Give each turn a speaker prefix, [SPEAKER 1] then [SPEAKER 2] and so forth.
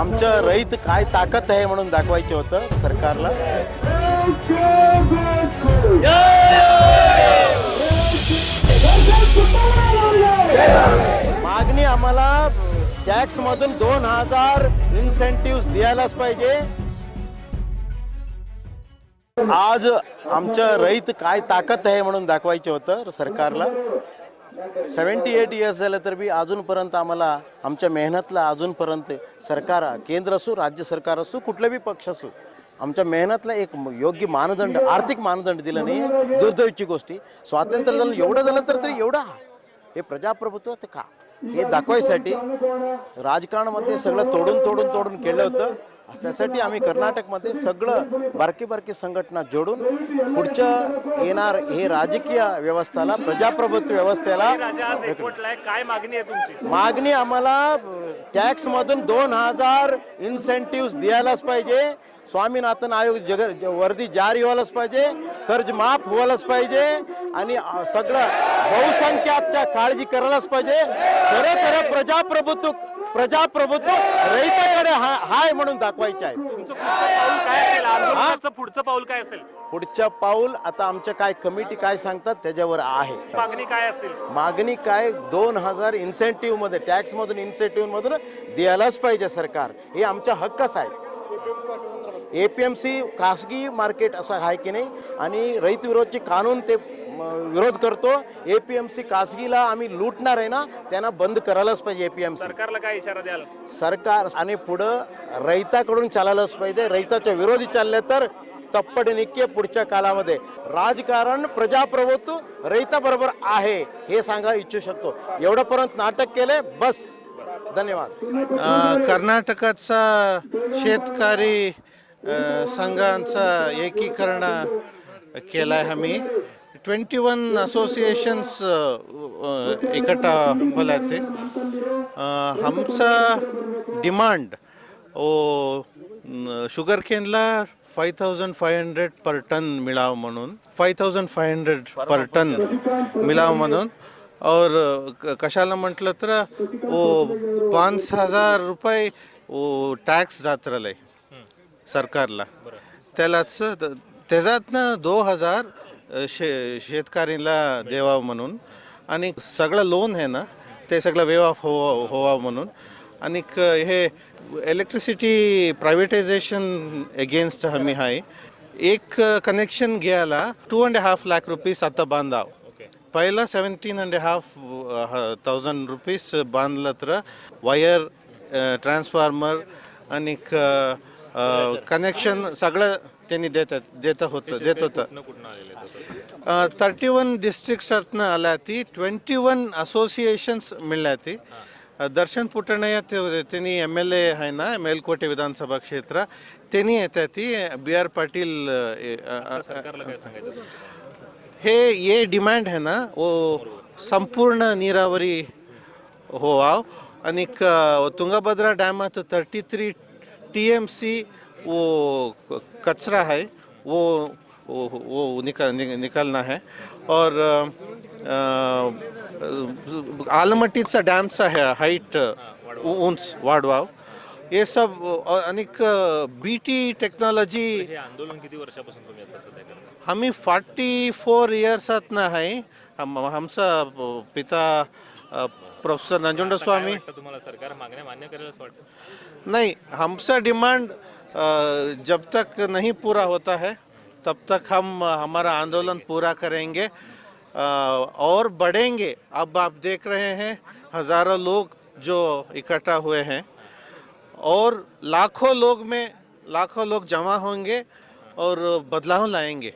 [SPEAKER 1] आमच्या रहित काय ताकद आहे म्हणून दाखवायचं होतं सरकारला. मागणी आम्हाला टॅक्स मधून दोन हजार इन्सेंटिव्ह द्यायलाच पाहिजे. आज आमच्या रहित काय ताकद आहे म्हणून दाखवायचं होतं सरकारला. सेवन्टी एट इयर्स झालं तर बी अजूनपर्यंत आम्हाला आमच्या मेहनतला अजूनपर्यंत सरकार केंद्र असो राज्य सरकार असो कुठला बी पक्ष असो आमच्या मेहनतला एक योग्य मानदंड आर्थिक मानदंड दिलं नाही. दुर्दैवची गोष्टी. स्वातंत्र्य झालं एवढं झालं तर तरी एवढं. हे प्रजाप्रभुत्व ते का? हे दाखवायसाठी राजकारणामध्ये सगळं तोडून तोडून तोडून केलं होतं. त्यासाठी आम्ही कर्नाटकमध्ये सगळं बारकी बारकी संघटना जोडून पुढच्या येणार हे राजकीय व्यवस्थेला प्रजाप्रभुत्व व्यवस्थेला
[SPEAKER 2] काय मागणी आहे तुमची?
[SPEAKER 1] मागणी आम्हाला टॅक्स मधून दोन हजार इन्सेंटिव्ह द्यायलाच पाहिजे स्वामीनाथन आयोग जग वर्दी जारी व्हायलाच पाहिजे कर्ज माफ व्हायलाच पाहिजे आणि सगळं बहुसंख्याच्या काळजी करायलाच पाहिजे. खरं खरं प्रजाप्रभुत्व प्रजाप्रभुत्व रहिताकडे हा हाय म्हणून दाखवायचे आहे
[SPEAKER 2] तुमचं पुढचं पाऊल काय असेल? आंदोलनाचं पुढचं पाऊल काय असेल?
[SPEAKER 1] पुढच्या पाऊल आता आमच्या काय कमिटी काय सांगतात त्याच्यावर आहे.
[SPEAKER 2] मागणी काय असतील?
[SPEAKER 1] मागणी काय? दोन हजार इन्सेंटिव्हमध्ये टॅक्स मधून इन्सेंटिव्ह मधून द्यायलाच पाहिजे सरकार. हे आमचा हक्कच आहे. एपीएमसी खासगी मार्केट असं आहे की नाही? आणि रहित विरोधचे कानून ते विरोध करतो. एपीएमसी खासगीला आम्ही लूटणार आहे ना त्यांना बंद करायलाच पाहिजे एपीएमसी
[SPEAKER 2] सरकारला काय इशारा द्याल?
[SPEAKER 1] सरकार आणि पुढं रहिताकडून चालायलाच पाहिजे. रहिताच्या विरोधी चालले तर तप्पड निक्के पुढच्या काळामध्ये राजकारण प्रजाप्रभुत्व रहिताबरोबर आहे हे सांगा इच्छू शकतो. एवढंपर्यंत नाटक केले बस. धन्यवाद.
[SPEAKER 3] कर्नाटकाचा शेतकरी संघांचा एकीकरण केला आहे आम्ही. ट्वेंटी वन असोसिएशन्स इकट्ठा होला थे अ, आमचा डिमांड ओ sugar canola five thousand five hundred per ton मिळावं म्हणून five thousand five hundred per ton मिळावं म्हणून. और कशाला म्हटलं तर ओ पाच हजार रुपये ओ टॅक्स जात राहिले सरकारला. त्यालाच त- त्याच्यातनं दो हजार शे शेतकरीला द्यावा म्हणून. आणि सगळं लोन आहे ना ते सगळं वेव ऑफ हो व्हावं म्हणून. आणि हे इलेक्ट्रिसिटी प्रायव्हेटायझेशन अगेन्स्ट हमी आहे एक कनेक्शन घ्यायला two and half lakh rupees आता बांधाव. पहिला seventeen and half thousand rupees बांधलं तर वायर ट्रान्सफॉर्मर आणि कनेक्शन सगळं त्यांनी देत देत होतं देत होतं थर्टी वन डिस्ट्रिक्ट्सातनं आल्या ती ट्वेंटी वन असोसिएशन्स मिळल्या ती अ, दर्शन पुटणय ते- त्यांनी एम एल ए आहे ना मेलकोटे विधानसभा क्षेत्र त्यांनी येत्या ती बी आर पाटील अ, अ, अ,
[SPEAKER 2] सरकारला काय सांगायचं
[SPEAKER 3] हे ये डिमांड है ना वो संपूर्ण नीरावरी हो आव आणि क- Tungabhadra डॅमात thirty three T M C वो कचरा है वो वो वो निकल निकलना है। और आलमट्टीचा डॅमचा है हाईट उंच वाढवाव हे सब अ, आणि बी टी टेक्नॉलॉजी
[SPEAKER 2] आंदोलन किती वर्षापासून तुम्ही आता सध्या करता?
[SPEAKER 3] आम्ही फोर्टी फोर इयर्सात आहे हम आमचा पिता प्रोफेसर नंजुंड स्वामी?
[SPEAKER 2] तुम्हाला? सरकार मागण्या मान्य वाटतं.
[SPEAKER 3] नहीं हमसे डिमांड अ, जब तक नहीं पूरा होता है तब तक हम हमारा आंदोलन पूरा करेंगे अ, और बढ़ेंगे। अब आप देख रहे हैं हज़ारों लोग जो इकट्ठा हुए हैं और लाखों लोग में लाखों लोग जमा होंगे और बदलाव लाएँगे।